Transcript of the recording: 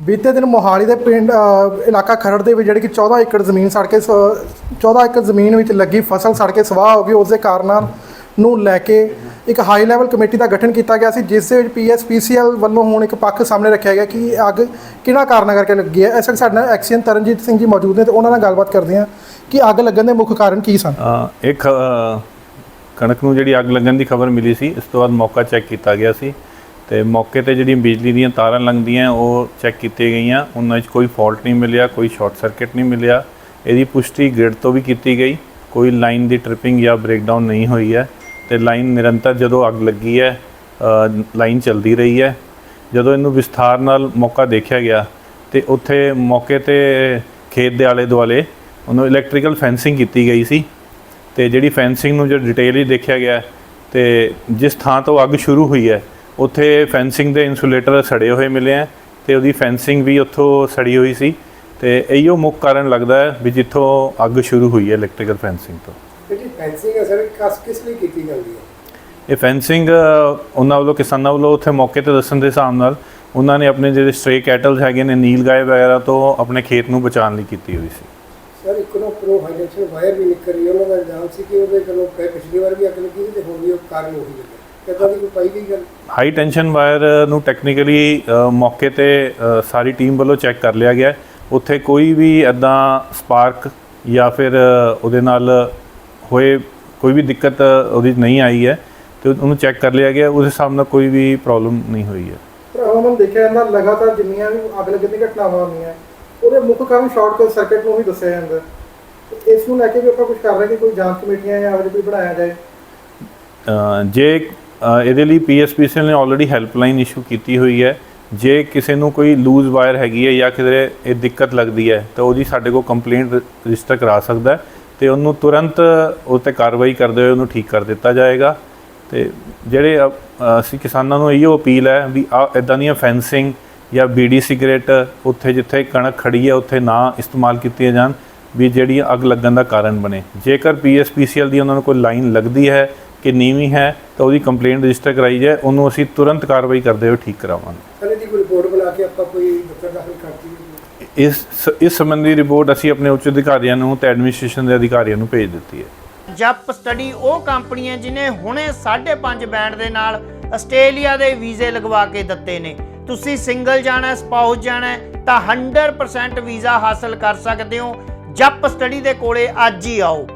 ਬੀਤੇ ਦਿਨ ਮੋਹਾਲੀ ਦੇ ਪਿੰਡ ਇਲਾਕਾ ਖਰੜ ਦੇ ਵਿੱਚ ਜਿਹੜੀ ਕਿ 14 ਏਕੜ ਜ਼ਮੀਨ ਸੜ ਕੇ ਸ- 14 ਏਕੜ ਜ਼ਮੀਨ ਵਿੱਚ ਲੱਗੀ ਫਸਲ ਸੜ ਕੇ ਸਵਾਹ ਹੋ ਗਈ। ਉਸ ਦੇ ਕਾਰਨਾਂ ਨੂੰ ਲੈ ਕੇ ਇੱਕ ਹਾਈ ਲੈਵਲ ਕਮੇਟੀ ਦਾ ਗਠਨ ਕੀਤਾ ਗਿਆ ਸੀ ਜਿਸ ਦੇ ਵਿੱਚ ਪੀਐਸਪੀਸੀਐਲ ਵੱਲੋਂ ਹੁਣ ਇੱਕ ਪੱਖ ਸਾਹਮਣੇ ਰੱਖਿਆ ਗਿਆ ਕਿ ਇਹ ਅੱਗ ਕਿਹੜਾ ਕਾਰਨਾਂ ਕਰਕੇ ਲੱਗੀ ਹੈ। ਇਸ ਵਕਤ ਸਾਡੇ ਨਾਲ ਐਕਸੀਅਨ ਤਰਨਜੀਤ ਸਿੰਘ ਜੀ ਮੌਜੂਦ ਨੇ ਤੇ ਉਹਨਾਂ ਨਾਲ ਗੱਲਬਾਤ ਕਰਦੇ ਹਾਂ ਕਿ ਅੱਗ ਲੱਗਣ ਦੇ ਮੁੱਖ ਕਾਰਨ ਕੀ ਸਨ। ਅ, ਇੱਕ ਕਣਕ ਨੂੰ ਜਿਹੜੀ ਅੱਗ ਲੱਗਣ ਦੀ ਖਬਰ ਮਿਲੀ ਸੀ ਇਸ ਤੋਂ ਬਾਅਦ ਮੌਕਾ ਚੈੱਕ ਕੀਤਾ ਗਿਆ ਸੀ। ਤੇ ਮੌਕੇ ਤੇ ਜਿਹੜੀਆਂ ਬਿਜਲੀ ਦੀਆਂ ਤਾਰਾਂ ਲੰਘਦੀਆਂ ਉਹ ਚੈੱਕ ਕੀਤੀਆਂ ਗਈਆਂ। ਉਹਨਾਂ ਵਿੱਚ ਕੋਈ ਫਾਲਟ ਨਹੀਂ ਮਿਲਿਆ ਕੋਈ ਸ਼ਾਰਟ ਸਰਕਟ ਨਹੀਂ ਮਿਲਿਆ। ਇਹਦੀ ਪੁਸ਼ਟੀ ਗ੍ਰਿਡ ਤੋਂ ਵੀ ਕੀਤੀ ਗਈ। ਕੋਈ ਲਾਈਨ ਦੀ ਟ੍ਰਿਪਿੰਗ ਜਾਂ ਬ੍ਰੇਕਡਾਊਨ ਨਹੀਂ ਹੋਈ ਹੈ। ਤੇ ਲਾਈਨ ਨਿਰੰਤਰ ਜਦੋਂ ਅੱਗ ਲੱਗੀ ਹੈ ਲਾਈਨ ਚੱਲਦੀ ਰਹੀ ਹੈ। ਜਦੋਂ ਇਹਨੂੰ ਵਿਸਥਾਰ ਨਾਲ ਮੌਕਾ ਦੇਖਿਆ ਗਿਆ ਤੇ ਉੱਥੇ ਮੌਕੇ ਤੇ ਖੇਤ ਦੇ ਆਲੇ ਦੁਆਲੇ ਉਹਨੂੰ ਇਲੈਕਟ੍ਰੀਕਲ ਫੈਂਸਿੰਗ ਕੀਤੀ ਗਈ ਸੀ। ਤੇ ਜਿਹੜੀ ਫੈਂਸਿੰਗ ਨੂੰ ਜੋ ਡਿਟੇਲ ਹੀ ਦੇਖਿਆ ਗਿਆ ਹੈ, ਤੇ ਜਿਸ ਥਾਂ ਤੋਂ ਅੱਗ ਸ਼ੁਰੂ ਹੋਈ ਹੈ ਉੱਥੇ ਫੈਂਸਿੰਗ ਦੇ ਇਨਸੂਲੇਟਰ ਸੜੇ ਹੋਏ ਮਿਲੇ ਆ ਤੇ ਉਹਦੀ ਫੈਂਸਿੰਗ ਵੀ ਉੱਥੋਂ ਸੜੀ ਹੋਈ ਸੀ ਤੇ ਇਹੀਓ ਮੁੱਖ ਕਾਰਨ ਲੱਗਦਾ ਹੈ ਵੀ ਜਿੱਥੋਂ ਅੱਗ ਸ਼ੁਰੂ ਹੋਈ ਹੈ ਇਲੈਕਟ੍ਰੀਕਲ ਫੈਂਸਿੰਗ ਤੋਂ। ਜਿਹੜੀ ਫੈਂਸਿੰਗ ਹੈ ਸਰ ਕਸ ਕਿਸ ਲਈ ਕੀਤੀ ਜਾਂਦੀ ਹੈ? ਇਹ ਫੈਂਸਿੰਗ ਉਹਨਾਂ ਵੱਲੋਂ ਕਿਸਾਨਾਂ ਵੱਲੋਂ ਉੱਥੇ ਮੌਕੇ ਤੇ ਦੱਸਣ ਦੇ ਹਿਸਾਬ ਨਾਲ ਉਹਨਾਂ ਨੇ ਆਪਣੇ ਜਿਹੜੇ ਸਟ੍ਰੇ ਕੈਟਲਸ ਹੈਗੇ ਨੇ ਨੀਲ ਗਾਏ ਵਗੈਰਾ ਤੋਂ ਆਪਣੇ ਖੇਤ ਨੂੰ ਬਚਾਉਣ ਲਈ ਕੀਤੀ ਹੋਈ ਸੀ। ਸਰ ਇੱਕ ਨੂੰ ਪ੍ਰੋ ਹਾਈਡੈਂਸ਼ਨ ਵਾਇਰ ਵੀ ਨਿਕਲ ਰਹੀ ਉਹਨਾਂ ਦਾ ਇਲਜ਼ਾਮ ਸੀ ਕਿ ਉਹਦੇ ਕੋਲੋਂ ਪਿਛਲੀ ਵਾਰ ਵੀ ਅੱਗ ਲੱਗੀ ਤੇ ਹੁਣ ਵੀ ਉਹ ਕਾਰਨ ਉਹੀ ਲੱਗਾ ਕਿੱਦਾਂ ਦੀ ਕੋਈ ਪਾਈ ਗਈ ਗੱਲ? ਹਾਈ ਟੈਂਸ਼ਨ ਵਾਇਰ ਨੂੰ ਟੈਕਨੀਕਲੀ ਮੌਕੇ ਤੇ ਸਾਰੀ ਟੀਮ ਵੱਲੋਂ ਚੈੱਕ ਕਰ ਲਿਆ ਗਿਆ। ਉੱਥੇ ਕੋਈ ਵੀ ਐਦਾਂ ਸਪਾਰਕ ਜਾਂ ਫਿਰ ਉਹਦੇ ਨਾਲ ਹੋਏ ਕੋਈ ਵੀ ਦਿੱਕਤ ਉਹਦੀ ਨਹੀਂ ਆਈ ਹੈ ਤੇ ਉਹਨੂੰ ਚੈੱਕ ਕਰ ਲਿਆ ਗਿਆ। ਉਸ ਹਿਸਾਬ ਨਾਲ ਕੋਈ ਵੀ ਪ੍ਰੋਬਲਮ ਨਹੀਂ ਹੋਈ ਹੈ। ਉਹਨਾਂ ਦੇਖਿਆ ਜਾਂਦਾ ਲਗਾਤਾਰ ਜਿੰਨੀਆਂ ਵੀ ਅੱਗ ਲੱਗਣ ਦੀਆਂ ਘਟਨਾਵਾਂ ਹੁੰਦੀਆਂ ਉਹਦੇ ਮੁੱਖ ਕਾਰਨ ਸ਼ਾਰਟ ਸਰਕਟ ਨੂੰ ਹੀ ਦੱਸਿਆ ਜਾਂਦਾ। ਇਸ ਨੂੰ ਲੈ ਕੇ ਵੀ ਆਪਾਂ ਕੁਝ ਕਰ ਰਹੇ ਕਿ ਕੋਈ ਜਾਂਚ ਕਮੇਟੀਆਂ ਜਾਂ ਕੋਈ ਬਣਾਇਆ ਜਾਏ? ਜੇ ਇਹਦੇ ਲਈ ਪੀਐਸਪੀਸੀਐਲ ਨੇ ਆਲਰੇਡੀ ਹੈਲਪਲਾਈਨ ਇਸ਼ੂ ਕੀਤੀ ਹੋਈ ਹੈ। ਜੇ ਕਿਸੇ ਨੂੰ ਕੋਈ ਲੂਜ਼ ਵਾਇਰ ਹੈਗੀ ਹੈ ਜਾਂ ਕਿਤੇ ਇਹ ਦਿੱਕਤ ਲੱਗਦੀ ਹੈ ਤਾਂ ਉਹਦੀ ਸਾਡੇ ਕੋਲ ਕੰਪਲੇਂਟ ਰਜਿਸਟਰ ਕਰਾ ਸਕਦਾ ਹੈ ਤੇ ਉਹਨੂੰ ਤੁਰੰਤ ਉਹ 'ਤੇ ਕਾਰਵਾਈ ਕਰਦੇ ਹੋਏ ਉਹਨੂੰ ਠੀਕ ਕਰ ਦਿੱਤਾ ਜਾਏਗਾ। ਤੇ ਜਿਹੜੇ ਅ, ਅਸੀਂ ਕਿਸਾਨਾਂ ਨੂੰ ਇਹੋ ਅਪੀਲ ਹੈ ਵੀ ਆ ਇਦਾਂ ਦੀਆਂ ਫੈਂਸਿੰਗ ਜਾਂ ਬੀੜੀ ਸਿਗਰਟ ਉੱਥੇ ਜਿੱਥੇ ਕਣਕ ਖੜੀ ਹੈ ਉੱਥੇ ਨਾ ਇਸਤੇਮਾਲ ਕੀਤੀਆਂ ਜਾਣ ਵੀ ਜਿਹੜੀਆਂ ਅੱਗ ਲੱਗਣ ਦਾ ਕਾਰਨ ਬਣੇ। ਜੇਕਰ ਪੀਐਸਪੀਸੀਐਲ ਦੀ ਉਹਨਾਂ ਨੂੰ ਕੋਈ ਲਾਈਨ ਲੱਗਦੀ ਹੈ ਕਿ ਨੀਵੀਂ ਹੈ ਤਾਂ ਉਹਦੀ ਕੰਪਲੇਂਟ ਰਜਿਸਟਰ ਕਰਾਈ ਜਾਏ ਉਹਨੂੰ ਅਸੀਂ ਤੁਰੰਤ ਕਾਰਵਾਈ ਕਰਦੇ ਹੋਏ ਠੀਕ ਕਰਾਵਾਂਗੇ। ਸਰ ਇਹਦੀ ਕੋਈ ਰਿਪੋਰਟ ਬਣਾ ਕੇ ਆਪਾਂ ਕੋਈ ਦਫ਼ਤਰ ਦਾਖਲ ਕਰਤੀ ਇਸ ਇਸ ਸੰਬੰਧੀ ਰਿਪੋਰਟ ਅਸੀਂ ਆਪਣੇ ਉੱਚ ਅਧਿਕਾਰੀਆਂ ਨੂੰ ਤੇ ਐਡਮਿਨਿਸਟ੍ਰੇਸ਼ਨ ਦੇ ਅਧਿਕਾਰੀਆਂ ਨੂੰ ਭੇਜ ਦਿੱਤੀ ਹੈ। ਜਪ ਸਟੱਡੀ ਉਹ ਕੰਪਨੀ ਹੈ ਜਿਨੇ ਹੁਣੇ 5.5 ਬੈਂਡ ਦੇ ਨਾਲ ਆਸਟ੍ਰੇਲੀਆ ਦੇ ਵੀਜ਼ੇ ਲਗਵਾ ਕੇ ਦਿੱਤੇ ਨੇ। ਤੁਸੀਂ ਸਿੰਗਲ ਜਾਣਾ ਸਪਾਊਸ ਜਾਣਾ ਹੈ ਤਾਂ 100% ਵੀਜ਼ਾ ਹਾਸਲ ਕਰ ਸਕਦੇ ਹੋ। ਜਪ ਸਟੱਡੀ ਦੇ ਕੋਲੇ ਅੱਜ ਹੀ ਆਓ।